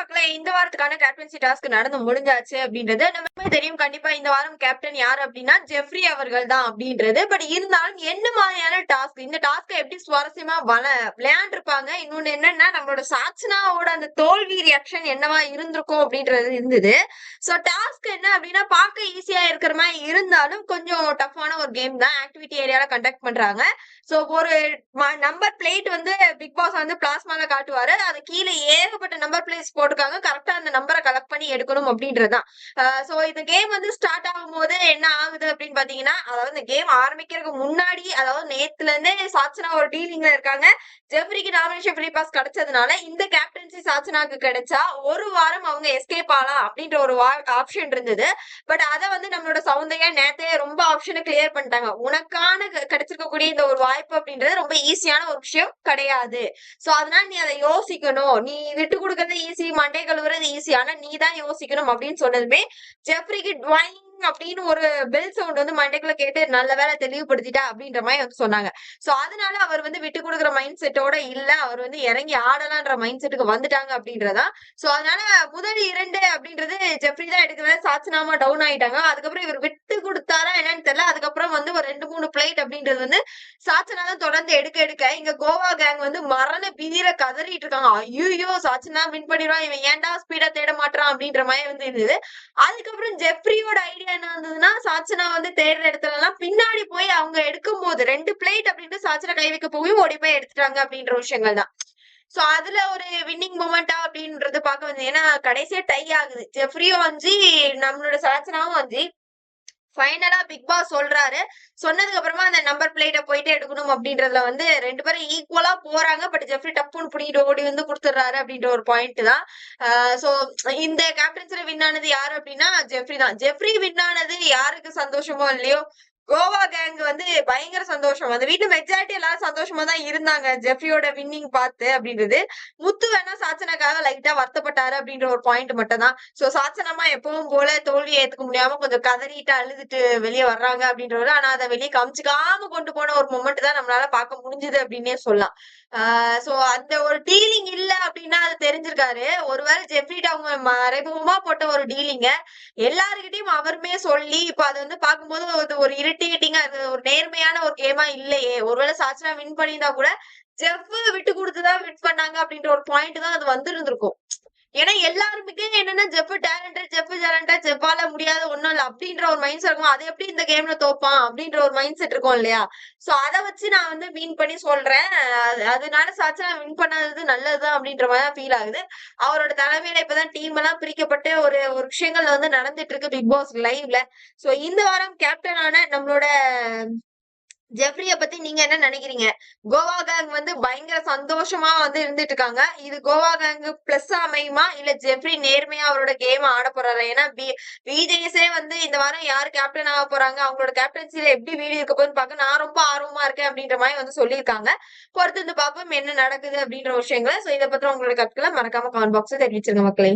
மக்களே இந்த வாரத்துக்கான கேப்டன்சி டாஸ்க் நடந்து முடிஞ்சாச்சு அப்படின்றது நமக்கு தெரியும். கண்டிப்பா இந்த வாரம் கேப்டன் யார் அப்படின்னா ஜெஃப்ரி அவர்கள் தான் அப்படின்றது. பட் இருந்தாலும் என்ன மாதிரியான டாஸ்க் இந்த டாஸ்க் எப்படி சுவாரஸ்யமா வள விளையாண்டுருப்பாங்க? இன்னொன்னு என்னன்னா நம்மளோட சாச்சனாவோட அந்த தோல்வி ரியாக்ஷன் என்னவா இருந்திருக்கும் அப்படின்றது இருந்தது. சோ டாஸ்க் என்ன அப்படின்னா பார்க்க ஈஸியா இருக்கிற மாதிரி இருந்தாலும் கொஞ்சம் டஃப்பான ஒரு கேம் தான். ஆக்டிவிட்டி ஏரியால கண்டக்ட் பண்றாங்க. சோ ஒரு நம்பர் பிளேட் வந்து பிக் பாஸ் வந்து பிளாஸ்மால காட்டுவாரு. அது கீழே ஏகப்பட்ட நம்பர் பிளேட்ஸ் போட்டிருக்காங்க. கரெக்டா அந்த நம்பரை கலெக்ட் பண்ணி எடுக்கணும் அப்படின்றதுதான். சோ இந்த கேம் வந்து ஸ்டார்ட் ஆகும் போது என்ன ஆகுது அப்படின்னு பாத்தீங்கன்னா அதாவது இந்த கேம் ஆரம்பிக்கிறதுக்கு முன்னாடி அதாவது நேத்துல இருந்தே சாச்சனா ஒரு டீலிங்ல இருக்காங்க. ஜெஃப்ரிக்கு நாமினேஷன் ஃப்ரீ பாஸ் கிடைச்சதுனால இந்த கேப்டன்சி சாச்சனாக்கு கிடைச்சா ஒரு வாரம் அவங்க எஸ்கேப் ஆகலாம் அப்படின்ற ஒரு ஆப்ஷன் இருந்தது. பட் அதை வந்து நம்மளோட சவுந்தையா நேத்தே ரொம்ப ஆப்ஷனை கிளியர் பண்ணிட்டாங்க. உனக்கான க- கிடைச்சிருக்கக்கூடிய இந்த ஒரு வாய்ப்பு அப்படின்றது ரொம்ப ஈஸியான ஒரு விஷயம் கிடையாது. சோ அதனால நீ அதை யோசிக்கணும். நீ விட்டு கொடுக்கறது ஈஸி மண்டை கழுவுறது ஈஸி ஆனா நீ தான் யோசிக்கணும் அப்படின்னு சொன்னதுமே ஜெப்ரிக்கு ட்வாயிங் அப்படின்னு ஒரு பெல் சவுண்ட் வந்து மண்டைக்குள்ள கேட்டு நல்ல வேலை தெளிவுபடுத்திட்டா அப்படின்ற மாதிரி வந்து சொன்னாங்க. சோ அதனால அவர் வந்து விட்டு கொடுக்குற மைண்ட் செட்டோட இல்ல. அவர் வந்து இறங்கி ஆடலான்ற மைண்ட் செட்டுக்கு வந்துட்டாங்க அப்படின்றதா. சோ அதனால முதல் இரண்டு அப்படின்றது ஜெப்ரி தான் எடுக்கிற சாச்சனாமா டவுன் ஆயிட்டாங்க. அதுக்கப்புறம் இவர் விட்டு கொடுத்தாரா என்னன்னு தெரியல. அதுக்கப்புறம் வந்து ஒரு ரெண்டு மூணு பிளேட் அப்படின்றது வந்து சாச்சனா தான் தொடர்ந்து எடுக்க எடுக்க. இங்க கோவா கேங் வந்து மரண பிதியில கதறிட்டு இருக்காங்க. ஐயோ சாச்சனா வின் பண்ணிடுவான். இவன் ஏன்டா ஸ்பீடா தேட மாட்டான் அப்படின்ற மாதிரி வந்து இருந்தது. அதுக்கப்புறம் ஜெஃப்ரியோட ஐடியா என்ன இருந்ததுன்னா சாச்சனா வந்து தேடுற இடத்துல எல்லாம் பின்னாடி போய் அவங்க எடுக்கும் போது ரெண்டு பிளேட் அப்படின்ட்டு சாச்சனா கை வைக்க போய் ஓடி போய் எடுத்துட்டாங்க அப்படின்ற விஷயங்கள் தான். சோ அதுல ஒரு வின்னிங் மூமெண்டா அப்படின்றது பாக்க வந்து ஏன்னா கடைசியா டை ஆகுது. ஜெஃப்ரியும் வந்து நம்மளோட சாச்சனாவும் வந்து ஃபைனலா பிக் பாஸ் சொல்றாரு. சொன்னதுக்கு அப்புறமா அந்த நம்பர் பிளேட்ட போயிட்டு எடுக்கணும் அப்படின்றதுல வந்து ரெண்டு பேரும் ஈக்குவலா போறாங்க. பட் ஜெஃப்ரி டப்புன்னு பிடிக்கிட்டு ஓடி வந்து கொடுத்துறாரு அப்படின்ற ஒரு பாயிண்ட் தான். சோ இந்த கேப்டன்சில வின் ஆனது யாரு அப்படின்னா ஜெஃப்ரி தான். ஜெஃப்ரி வின் ஆனது யாருக்கு சந்தோஷமோ இல்லையோ கோவா கேங் வந்து பயங்கர சந்தோஷம். அந்த வீட்டுல மெஜாரிட்டி எல்லாரும் சந்தோஷமா தான் இருந்தாங்க. ஜெஃப்ரியோட வின்னிங் பார்த்து அப்படின்றது. வேணா சாச்சனாக்காக லைட்டா வருத்தப்பட்டாரு அப்படின்ற ஒரு பாயிண்ட் மட்டும் தான் சோ சாச்சனமா எப்பவும் போல தோல்வியை ஏத்துக்க முடியாம கொஞ்சம் கதறிட்டு அழுதுட்டு வெளியே வர்றாங்க அப்படின்றவர். ஆனா அதை வெளியே காமிச்சுக்காம கொண்டு போன ஒரு மொமெண்ட் தான் நம்மளால பார்க்க முடிஞ்சது அப்படின்னே சொல்லலாம். ஆஹ் சோ அந்த ஒரு டீலிங் இல்ல அப்படின்னா அது தெரிஞ்சிருக்காரு. ஒருவேளை ஜெஃப்ரிட் அவங்க மறைமுகமா போட்ட ஒரு டீலிங்க எல்லாருக்கிட்டையும் அவருமே சொல்லி இப்ப அது வந்து பார்க்கும்போது அது ஒரு இரிட்டேட்டிங்கா இருக்கு ஒரு நேர்மையான ஒரு கேமா இல்லையே. ஒருவேளை சாச்சனா வின் பண்ணியிருந்தா கூட ஜெஃப் விட்டு கொடுத்துதான் விட் பண்ணாங்க அப்படின்ற ஒரு பாயிண்ட் தான் அது வந்துருந்திருக்கும். ஏன்னா எல்லாருமே என்னன்னா ஜெஃப் டேலண்டட் ஜெஃப் டேலண்டா ஜெஃபால முடியாத ஒண்ணும் இல்ல அப்படின்ற ஒரு மைண்ட் செட் இருக்கும். அது எப்படி இந்த கேம்ல தோப்பான் அப்படின்ற ஒரு மைண்ட் செட் இருக்கும் இல்லையா? சோ அத வச்சு நான் வந்து வின் பண்ணி சொல்றேன். அது- அதனால நான் வின் பண்ணாதது நல்லதுதான் அப்படின்ற மாதிரி தான் ஃபீல் ஆகுது. அவரோட தலைமையில இப்பதான் டீம் எல்லாம் பிரிக்கப்பட்டு ஒரு ஒரு விஷயங்கள் வந்து நடந்துட்டு இருக்கு பிக் பாஸ் லைவ்ல சோ இந்த வாரம் கேப்டனான நம்மளோட ஜெஃப்ரிய பத்தி நீங்க என்ன நினைக்கிறீங்க? கோவா கேங் வந்து பயங்கர சந்தோஷமா வந்து இருந்துட்டு இருக்காங்க இது கோவா கேங் பிளஸ் அமையுமா? இல்ல ஜெஃப்ரி நேர்மையா அவரோட கேம் ஆட போறாரு? ஏன்னா பி வந்து இந்த வாரம் யாரு கேப்டன் ஆக போறாங்க? அவங்களோட கேப்டன்சில எப்படி வீடு இருக்க போகுதுன்னு பார்க்க நான் ரொம்ப ஆர்வமா இருக்கேன் அப்படின்ற மாதிரி வந்து சொல்லியிருக்காங்க. பொறுத்து வந்து பார்ப்போம் என்ன நடக்குது அப்படின்ற விஷயங்களை. சோ இதை பத்தி உங்களோட கருத்துக்களை மறக்காம கமெண்ட் பாக்ஸ் தெரிவிச்சிருங்க மக்களே.